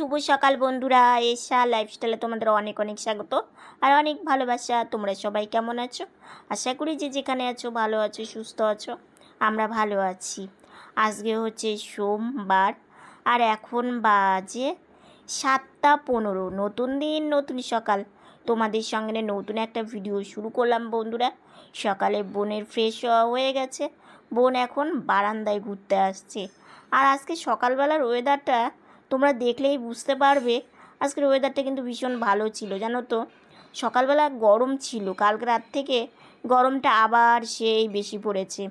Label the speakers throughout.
Speaker 1: শুভ সকাল বন্ধুরা এসা লাইফস্টাইলে তোমাদের অনেক অনেক স্বাগত আর অনেক ভালোবাসা। তোমরা সবাই কেমন আছো? আশা করি যে যেখানে আছো ভালো আছো, সুস্থ আছো, আমরা ভালো আছি। আজকে হচ্ছে সোমবার আর এখন বাজে সাতটা পনেরো। নতুন দিন, নতুন সকাল। তোমাদের সঙ্গে নতুন একটা ভিডিও শুরু করলাম বন্ধুরা। সকালে বোনের ফ্রেশ হয়ে গেছে। বোন এখন বারান্দায় ঘুরতে আসছে। আর আজকে সকালবেলার ওয়েদারটা তোমরা দেখলেই বুঝতে পারবে। আজকের ওয়েদারটা কিন্তু ভীষণ ভালো ছিল, জানো তো? সকালবেলা গরম ছিল, কালকে রাত থেকে গরমটা আবার সেই বেশি পড়েছে।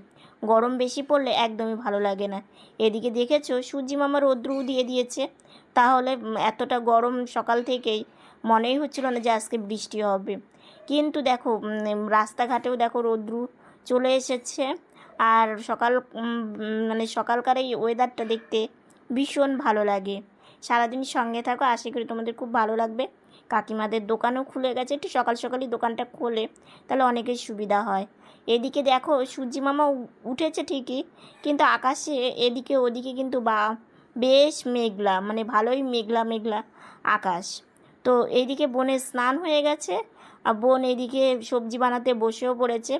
Speaker 1: গরম বেশি পড়লে একদমই ভালো লাগে না। এদিকে দেখেছ, সূর্যি মামা রৌদ্রু দিয়ে দিয়েছে। তাহলে এতটা গরম সকাল থেকেই মনেই হচ্ছিল না যে আজকে বৃষ্টি হবে। কিন্তু দেখো রাস্তাঘাটেও দেখো রৌদ্রু চলে এসেছে। আর সকাল মানে সকালকার এই ওয়েদারটা দেখতে ভীষণ ভালো লাগে। সারাদিন সঙ্গে থাকো, আশা করি তোমাদের খুব ভালো লাগবে। কাকিমাদের দোকানও খুলে গেছে, একটু সকাল সকালই দোকানটা খোলে, তাহলে অনেকের সুবিধা হয়। এদিকে দেখো সূর্যি মামা উঠেছে ঠিকই, কিন্তু আকাশে এদিকে ওদিকে কিন্তু বা, বেশ মেঘলা মানে ভালোই মেঘলা মেঘলা আকাশ। তো এইদিকে বোনের স্নান হয়ে গেছে, আর বোন এদিকে সবজি বানাতে বসেও পড়েছে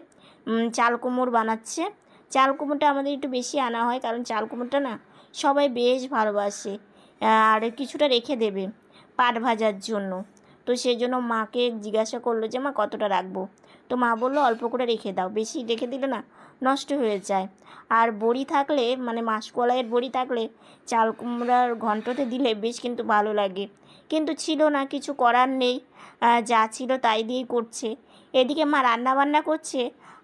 Speaker 1: চাল কুমড় বানাচ্ছে। চাল কুমড়োটা আমাদের একটু বেশি আনা হয়, কারণ চাল কুমড়োটা না সবাই বেশ ভালোবাসে আর কিছুটা রেখে দেবে পাট ভাজার জন্য। তো সেই জন্য মাকে জিজ্ঞাসা করল যে, মা, কতটা রাখব? তো মা বলল, অল্প করে রেখে দাও, বেশি রেখে দিলে না নষ্ট হয়ে যায়। আর বড়ি থাকলে মানে মাসকলাইয়ের বড়ি থাকলে চাল কুমড়ার ঘন্টতে দিলে বেশ কিন্তু ভালো লাগে। কিন্তু ছিল না, কিছু করার নেই যা ছিল তাই দিয়েই করছে। এদিকে মা রান্না বান্না করছে,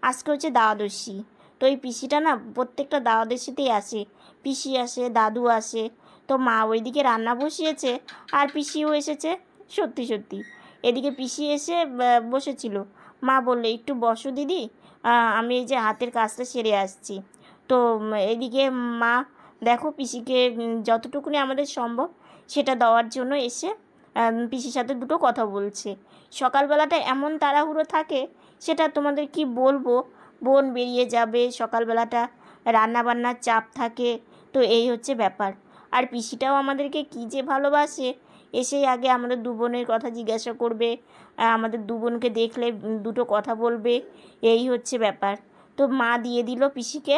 Speaker 1: আজকে হচ্ছে দাওয়াদশী তো এই পিসিটা না প্রত্যেকটা দাওয়াদশীতেই আসে। পিসি আসে, দাদু আসে। তো মা ওইদিকে রান্না বসিয়েছে আর পিসিও এসেছে সত্যি সত্যি। এদিকে পিসি এসে বসেছিল। মা বললে, একটু বসো দিদি আমি এই যে হাতের কাজটা সেরে আসছি। তো এদিকে মা, দেখো পিসিকে যতটুকুনি আমাদের সম্ভব সেটা দেওয়ার জন্য এসে পিসির সাথে দুটো কথা বলছে। সকালবেলাটা এমন তাড়াহুড়ো থাকে, সেটা তোমাদের কি বলব? বোন বেরিয়ে যাবে, সকালবেলাটা রান্নাবান্নার চাপ থাকে তো এই হচ্ছে ব্যাপার। আর পিসিটাও আমাদেরকে কী যে ভালোবাসে, এসেই আগে আমাদের দু বোনের কথা জিজ্ঞাসা করবে আমাদের দু বোনকে দেখলে দুটো কথা বলবে, এই হচ্ছে ব্যাপার। তো মা দিয়ে দিল পিসিকে,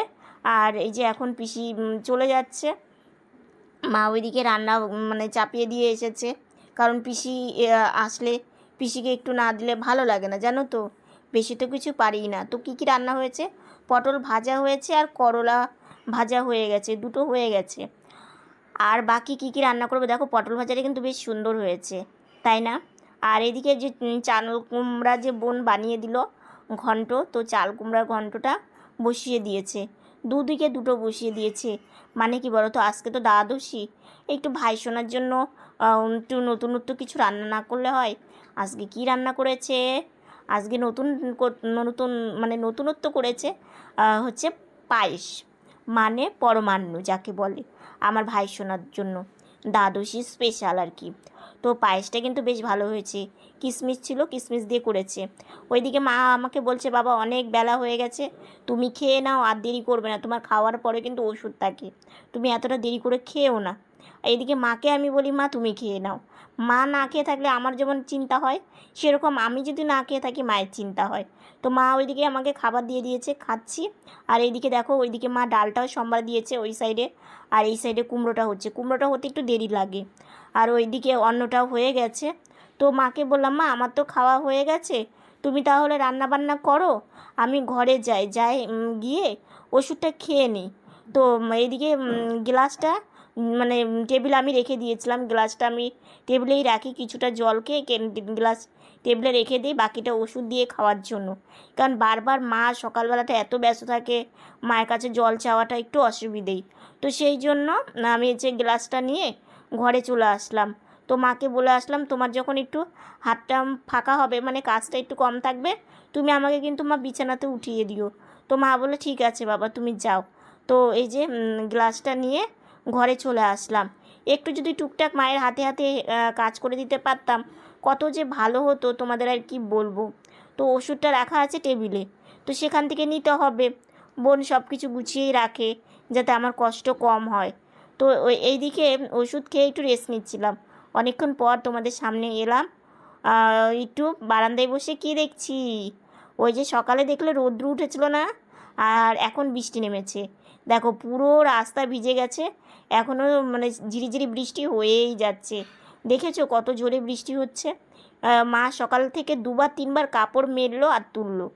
Speaker 1: আর এই যে এখন পিসি চলে যাচ্ছে। মা ওইদিকে রান্না মানে চাপিয়ে দিয়ে এসেছে। কারণ পিসি আসলে পিসিকে একটু না দিলে ভালো লাগে না, জানো তো? বেশি তো কিছু পারি না। তো কী কী রান্না হয়েছে? পটল ভাজা হয়েছে আর করলা ভাজা হয়ে গেছে, দুটো হয়ে গেছে। আর বাকি কী কী রান্না করব? দেখো, পটল ভাজাটা কিন্তু বেশ সুন্দর হয়েছে, তাই না? আর এদিকে যে চাল কুমড়া যে বোন বানিয়ে দিল ঘন্ট, তো চাল কুমড়ার ঘন্টটা বসিয়ে দিয়েছে। দুদিকে দুটো বসিয়ে দিয়েছে। মানে কি বলো তো আজকে তো দ্বাদশী। একটু ভাই শোনার জন্য একটু নতুনত্ব কিছু রান্না না করলে হয়? আজকে কি রান্না করেছে? আজকে নতুন নতুন মানে নতুনত্ব করেছে হচ্ছে পায়েস। মানে পরমান্ন যাকে বলে। আমার ভাই শোনার জন্য। দ্বাদশী স্পেশাল আর কি। তো পায়েসটা কিন্তু বেশ ভালো হয়েছে। কিশমিশ ছিল কিশমিশ দিয়ে করেছে। ওইদিকে মা আমাকে বলছে, বাবা, অনেক বেলা হয়ে গেছে। তুমি খেয়ে নাও, আর দেরি করবে না। তোমার খাওয়ার পরে কিন্তু ওষুধ থাকে। তুমি এতটা দেরি করে খেয়েও না। এইদিকে মাকে আমি বলি, মা, তুমি খেয়ে নাও। মা না খেয়ে থাকলে আমার যেমন চিন্তা হয়, সেরকম আমি যদি না খেয়ে থাকি, মায়ের চিন্তা হয়। তো মা ওইদিকে আমাকে খাবার দিয়ে দিয়েছে, খাচ্ছি। আর এইদিকে দেখো, ওইদিকে মা ডালটাও সম্বার দিয়েছে ওই সাইডে। আর এই সাইডে কুমড়োটা হচ্ছে। কুমড়োটা হতে একটু দেরি লাগে। আর ওইদিকে অন্নটাও হয়ে গেছে। তো মাকে বললাম, মা, আমার তো খাওয়া হয়ে গেছে। তুমি তাহলে রান্না বান্না করো। আমি ঘরে যাই। যাই গিয়ে ওষুধটা খেয়ে নিই। তো এইদিকে গ্লাসটা মানে টেবিলে আমি রেখে দিয়েছিলাম গ্লাসটা আমি টেবিলেই রাখি কিছুটা জল খেয়ে কে- গ্লাস টেবিলে রেখে দিই বাকিটা ওষুধ দিয়ে খাওয়ার জন্য। কারণ বারবার মা সকালবেলাটা এত ব্যস্ত থাকে, মায়ের কাছে জল চাওয়াটা একটু অসুবিধেই। তো সেই জন্য আমি যে গ্লাসটা নিয়ে ঘরে চলে আসলাম। তো মাকে বলে আসলাম, তোমার যখন একটু হাতটা ফাঁকা হবে মানে কাজটা একটু কম থাকবে, তুমি আমাকে কিন্তু মা বিছানাতে উঠিয়ে দিও। তো মা বলে, ঠিক আছে বাবা, তুমি যাও। তো এই যে গ্লাসটা নিয়ে ঘরে চলে আসলাম। একটু যদি টুকটাক মায়ের হাতে হাতে কাজ করে দিতে পারতাম, কত যে ভালো হতো, তোমাদের আর কি বলব। তো ওষুধটা রাখা আছে টেবিলে, তো সেখান থেকে নিতে হবে। বোন সব কিছু গুছিয়েই রাখে, যাতে আমার কষ্ট কম হয়। তো এইদিকে ওষুধ খেয়ে একটু রেস্ট নিচ্ছিলাম। অনেকক্ষণ পর তোমাদের সামনে এলাম। একটু বারান্দায় বসে কি দেখছি? ওই যে সকালে দেখলে রৌদ্র উঠেছিল না? আর এখন বৃষ্টি নেমেছে। দেখো পুরো রাস্তা ভিজে গেছে। এখনও মানে ঝিরিঝিরি বৃষ্টি হয়েই যাচ্ছে। দেখেছ কত জোরে বৃষ্টি হচ্ছে? মা সকাল থেকে দুবার তিনবার কাপড় মেললো আর তুললো।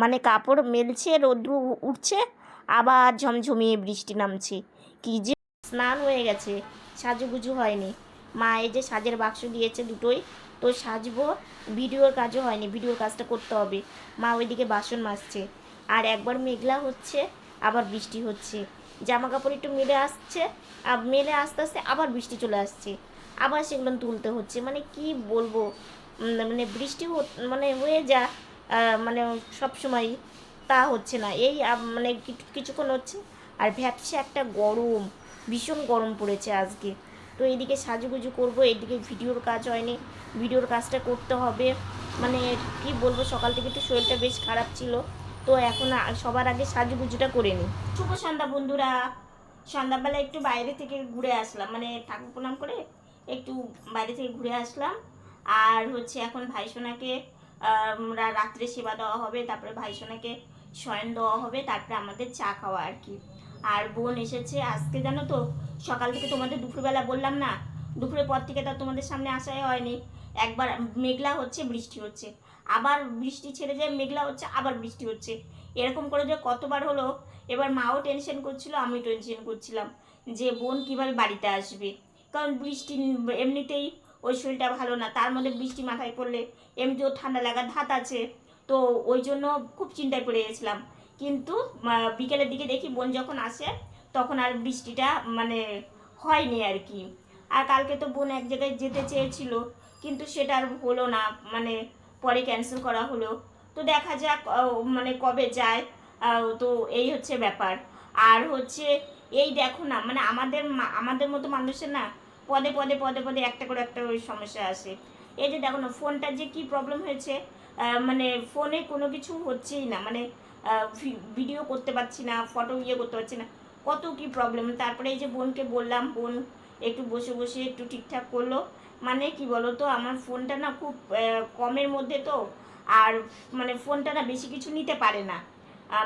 Speaker 1: মানে কাপড় মেলছে, রৌদ্র উঠছে, আবার ঝমঝমিয়ে বৃষ্টি নামছে। কি যে স্নান হয়ে গেছে, সাজুগুজু হয়নি। মা এই যে সাজের বাক্স দিয়েছে দুটোই, তো সাজবো, ভিডিওর কাজও হয়নি, ভিডিওর কাজটা করতে হবে। মা ওইদিকে বাসন মাজছে। আর একবার মেঘলা হচ্ছে আবার বৃষ্টি হচ্ছে। জামা কাপড় একটু মেলে আসছে আর মেলে আস্তে আস্তে আবার বৃষ্টি চলে আসছে। আবার সেগুলো তুলতে হচ্ছে। মানে কি বলব? মানে বৃষ্টি মানে হয়ে যা মানে সব সময় তা হচ্ছে না। এই মানে কিছু- কিছুক্ষণ হচ্ছে, আর ভ্যাপসে একটা গরম, ভীষণ গরম পড়েছে আজকে। তো এইদিকে সাজুগুজু করব এইদিকে ভিডিওর কাজ হয়নি। ভিডিওর কাজটা করতে হবে। মানে কি বলব, সকাল থেকে একটু শরীরটা বেশ খারাপ ছিল। তো এখন সবার আগে সাজুগুজুটা করে নিই। শুভ সন্ধ্যা বন্ধুরা। সন্ধ্যাবেলা একটু বাইরে থেকে ঘুরে আসলাম। মানে ঠাকুর প্রণাম করে একটু বাইরে থেকে ঘুরে আসলাম। আর হচ্ছে এখন ভাইসোনাকে রাত্রে সেবা দেওয়া হবে। তারপরে ভাইসোনাকে শয়ন দেওয়া হবে। তারপরে আমাদের চা খাওয়া আর কি। আর বোন এসেছে আজকে, জানো তো? সকাল থেকে তোমাদের দুপুরবেলা বললাম না? দুপুরের পর থেকে তো তোমাদের সামনে আসাই হয়নি। একবার মেঘলা হচ্ছে, বৃষ্টি হচ্ছে। আবার বৃষ্টি ছেড়ে যায়, মেঘলা হচ্ছে, আবার বৃষ্টি হচ্ছে। এরকম করে যে কতবার হলো, এবার মাও টেনশন করছিল, আমি টেনশন করছিলাম যে বোন কীভাবে বাড়িতে আসবে। কারণ বৃষ্টি এমনিতেই ওই শরীরটা ভালো না, তার মধ্যে বৃষ্টি মাথায় পড়লে এমনিতেও ঠান্ডা লাগার ধাত আছে। তো ওই জন্য খুব চিন্তায় পড়ে গেছিলাম। কিন্তু বিকেলের দিকে দেখি বোন যখন আসে, তখন আর বৃষ্টিটা মানে হয়নি আর কি। আর কালকে তো বোন এক জায়গায় যেতে চেয়েছিল, কিন্তু সেটা আর হলো না মানে পরে ক্যান্সেল করা হলো। তো দেখা যাক মানে কবে যায়। তো এই হচ্ছে ব্যাপার। আর হচ্ছে এই দেখো না মানে আমাদের আমাদের মতো মানুষের না পদে পদে পদে পদে একটা করে একটা ওই সমস্যা আসে। এই যে দেখো না ফোনটার যে কি প্রবলেম হয়েছে মানে ফোনে কোনো কিছু হচ্ছেই না। মানে ভিডিও করতে পারছি না ফটো ইয়ে করতে পারছি না। কত কি প্রবলেম তারপরে এই যে বোনকে বললাম, বোন একটু বসে বসে একটু ঠিকঠাক করল। মানে কি বলো তো আমার ফোনটা না খুব কমের মধ্যে তো, আর মানে ফোনটা না বেশি কিছু নিতে পারে না।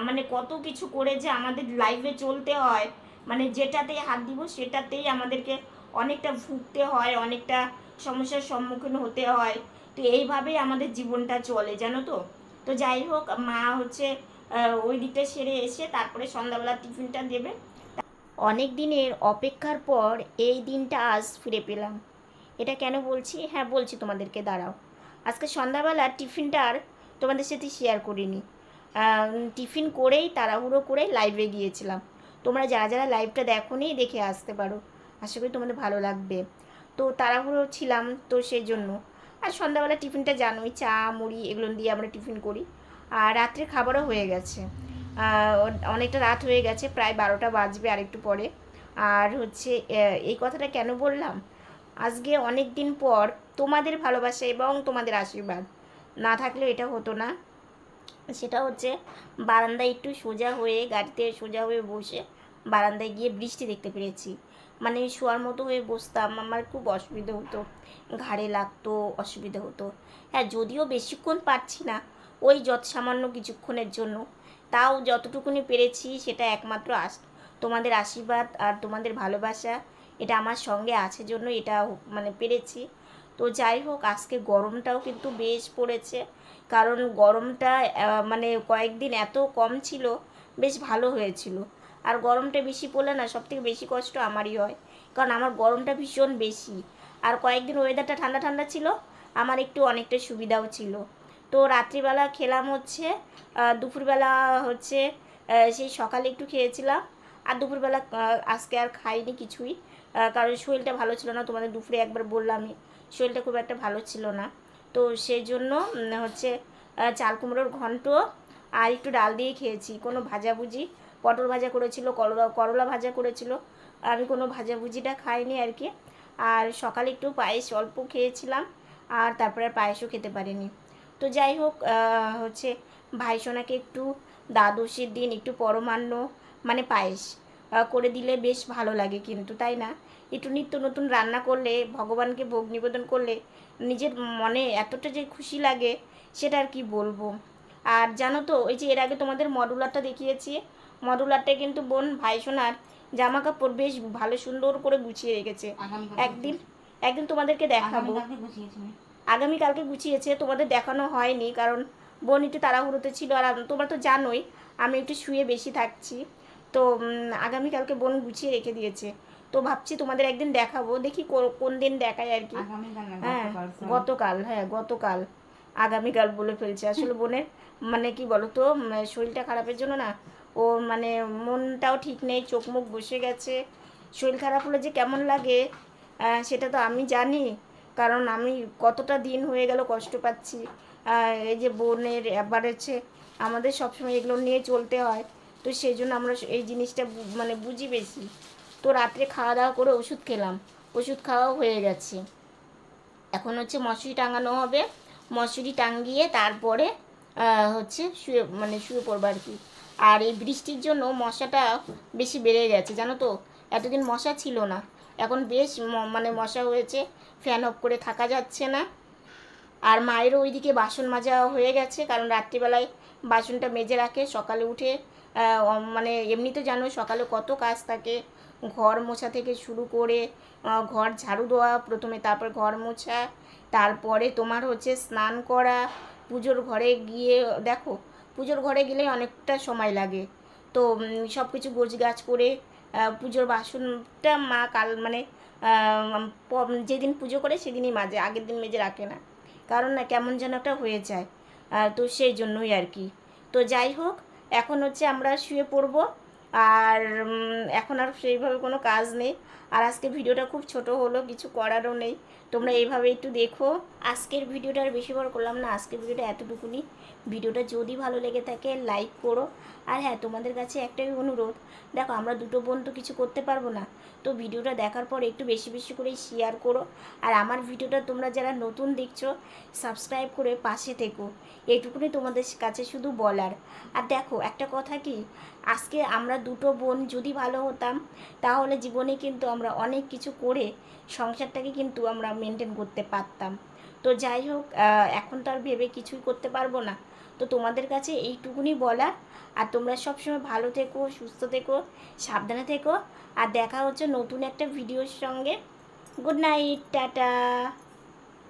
Speaker 1: মানে কত কিছু করে যে আমাদের লাইফে চলতে হয় মানে যেটাতেই হাত দিব সেটাতেই আমাদেরকে অনেকটা ভুগতে হয়, অনেকটা সমস্যার সম্মুখীন হতে হয়। তো এইভাবেই আমাদের জীবনটা চলে, জানো তো? তো যাই হোক, মা হচ্ছে ওই দিকটা সেরে এসে তারপরে সন্ধ্যাবেলা টিফিনটা দেবে। অনেক দিনের অপেক্ষার পর এই দিনটা আজ ফিরে পেলাম। এটা কেন বলছি? হ্যাঁ বলছি তোমাদেরকে, দাঁড়াও। আজকে সন্ধ্যাবেলা টিফিনটা আর তোমাদের সাথে শেয়ার করিনি। টিফিন করেই, তাড়াহুড়ো করে লাইভে গিয়েছিলাম। তোমরা যারা যারা লাইভটা দেখোনি, দেখে আসতে পারো। আশা করি তোমাদের ভালো লাগবে। তো তাড়াহুড়ো ছিলাম তো সেই জন্য আর সন্ধ্যাবেলা টিফিনটা জানোই, চা, মুড়ি, এগুলো দিয়ে আমরা টিফিন করি। আর রাত্রে খাবারও হয়ে গেছে। অনেকটা রাত হয়ে গেছে, প্রায় বারোটা বাজবে আর একটু পরে। আর হচ্ছে এই কথাটা কেন বললাম? আজকে অনেক দিন পর তোমাদের ভালোবাসা এবং তোমাদের আশীর্বাদ। না থাকলে এটা হতো না। সেটা হচ্ছে বারান্দায় একটু সোজা হয়ে, গাড়িতে সোজা হয়ে বসে বারান্দায় গিয়ে বৃষ্টি দেখতে পেরেছি। মানে শোয়ার মতো হয়ে বসতাম, আমার খুব অসুবিধা হতো। ঘাড়ে লাগতো, অসুবিধা হতো। হ্যাঁ যদিও বেশিক্ষণ পারছি না ওই যত সামান্য কিছুক্ষণের জন্য, তাও যতটুকুনি পেরেছি সেটা একমাত্র আস তোমাদের আশীর্বাদ আর তোমাদের ভালোবাসা এটা আমার সঙ্গে আছে জন্য এটা মানে পেরেছি। তো যাই হোক, আজকে গরমটাও কিন্তু বেশ পড়েছে। কারণ গরমটা মানে কয়েকদিন এত কম ছিল, বেশ ভালো হয়েছিল। আর গরমটা বেশি পড়লে না সব থেকে বেশি কষ্ট আমারই হয়। কারণ আমার গরমটা ভীষণ বেশি। আর কয়েকদিন ওয়েদারটা ঠান্ডা ঠান্ডা ছিল, আমার একটু অনেকটা সুবিধাও ছিল। তো রাত্রিবেলা খেলাম হচ্ছে দুপুরবেলা হচ্ছে সেই সকালে একটু খেয়েছিলাম। আর দুপুরবেলা আজকে আর খাইনি কিছুই। কারণ শরীরটা ভালো ছিল না, তোমাদের দুপুরে একবার বললামই, শরীরটা খুব একটা ভালো ছিল না। তো সেই জন্য হচ্ছে চাল কুমড়োর ঘন্ট আর একটু ডাল দিয়ে খেয়েছি। কোনো ভাজাভুজি, পটল ভাজা করেছিল, করলা করলা ভাজা করেছিল। আমি কোনো ভাজাভুজিটা খাইনি আর কি। আর সকালে একটু পায়েস অল্প খেয়েছিলাম, আর তারপরে পায়েসও খেতে পারিনি। তো যাই হোক হচ্ছে ভাইসোনাকে একটু দ্বাদশীর দিন একটু পরমান্ন মানে পায়েস করে দিলে বেশ ভালো লাগে কিন্তু, তাই না? একটু নিত্য নতুন রান্না করলে ভগবানকে ভোগ নিবেদন করলে নিজের মনে এতটা যে খুশি লাগে সেটা আর কি বলব? আর জানো তো ওই যে এর আগে তোমাদের মডুলারটা দেখিয়েছি মডুলারটা কিন্তু বোন ভাই সোনার জামা কাপড় বেশ ভালো সুন্দর করে গুছিয়ে রেখেছে। একদিন একদিন তোমাদেরকে দেখাবো।
Speaker 2: আগামীকালকে গুছিয়েছি
Speaker 1: তোমাদের দেখানো হয়নি কারণ বোন একটু তাড়াহুড়োতে ছিল আর তোমরা তো জানোই আমি একটু শুয়ে বেশি থাকছি। তো আগামীকালকে বোন গুছিয়ে রেখে দিয়েছে। তো ভাবছি তোমাদের একদিন দেখাবো। দেখি কোন দিন দেখায় আর কি। হ্যাঁ
Speaker 2: গতকাল,
Speaker 1: হ্যাঁ গতকাল। আগামীকাল বলে ফেলছে। আসলে বোনের মানে কি বলো তো শরীরটা খারাপের জন্য না ও মানে মনটাও ঠিক নেই চোখ মুখ বসে গেছে। শরীর খারাপ হলে যে কেমন লাগে সেটা তো আমি জানি। কারণ আমি কতটা দিন হয়ে গেল কষ্ট পাচ্ছি। এই যে বোনের আবার হচ্ছে আমাদের সবসময় এগুলো নিয়ে চলতে হয়। তো সেই জন্য আমরা এই জিনিসটা মানে বুঝি বেশি। তো রাত্রে খাওয়া দাওয়া করে ওষুধ খেলাম। ওষুধ খাওয়াও হয়ে গেছে। এখন হচ্ছে মশুরি টাঙানো হবে। মশুরি টাঙ্গিয়ে তারপরে হচ্ছে শুয়ে মানে শুয়ে পড়ব আর কি। আর এই বৃষ্টির জন্য মশাটা বেশি বেড়ে গেছে, জানো তো? এতদিন মশা ছিল না। এখন বেশ মানে মশা হয়েছে ফ্যান অফ করে থাকা যাচ্ছে না। আর মায়েরও ওইদিকে বাসন মাজা হয়ে গেছে, কারণ রাত্রিবেলায় বাসনটা মেজে রাখে। সকালে উঠে মানে এমনিতে জানো সকালে কত কাজ থাকে। ঘর মোছা থেকে শুরু করে ঘর ঝাড়ু দেওয়া, প্রথমে তারপর ঘর মোছা, তারপরে তোমার হচ্ছে স্নান করা, পুজোর ঘরে গিয়ে, দেখো, পুজোর ঘরে গেলে অনেকটা সময় লাগে। তো সব কিছু গোছ গাছ করে পুজোর বাসনটা মা কাল মানে যেদিন পুজো করে সেদিনই মাজে, আগের দিন মেজে রাখে না। কারণ না, কেমন যেন একটা হয়ে যায়। তো সেই জন্যই আর কি। তো যাই হোক, এখন হচ্ছে আমরা শুয়ে পড়ব। আর এখন আর সেইভাবে কোনো কাজ নেই। আর আজকে ভিডিওটা খুব ছোট হলো, কিছু করারও নেই। তোমরা এইভাবে একটু দেখো। আজকের ভিডিওটা আর বেশি বড় করলাম না। আজকের ভিডিওটা এতটুকুনি। ভিডিওটা যদি ভালো লেগে থাকে লাইক করো। আর হ্যাঁ তোমাদের কাছে একটাই অনুরোধ, দেখো আমরা দুটো বোন তো কিছু করতে পারব না। তো ভিডিওটা দেখার পর একটু বেশি বেশি করে শেয়ার করো। আর আমার ভিডিওটা তোমরা যারা নতুন দেখছ সাবস্ক্রাইব করে পাশে থেকো। এটুকুনি তোমাদের কাছে শুধু বলার। আর দেখো, একটা কথা কি, আজকে আমরা দুটো বোন যদি ভালো হতাম, তাহলে জীবনে কিন্তু আমরা অনেক কিছু করে সংসারটাকে কিন্তু আমরা মেনটেন করতে পারতাম। তো যাই হোক এখন তো আর ভেবে কিছুই করতে পারব না। তো তোমাদের কাছে এইটুকুনি বলার। আর তোমরা সবসময় ভালো থেকো, সুস্থ থেকো, সাবধানে থেকো। আর দেখা হচ্ছে নতুন একটা ভিডিওর সঙ্গে। Good night, tata.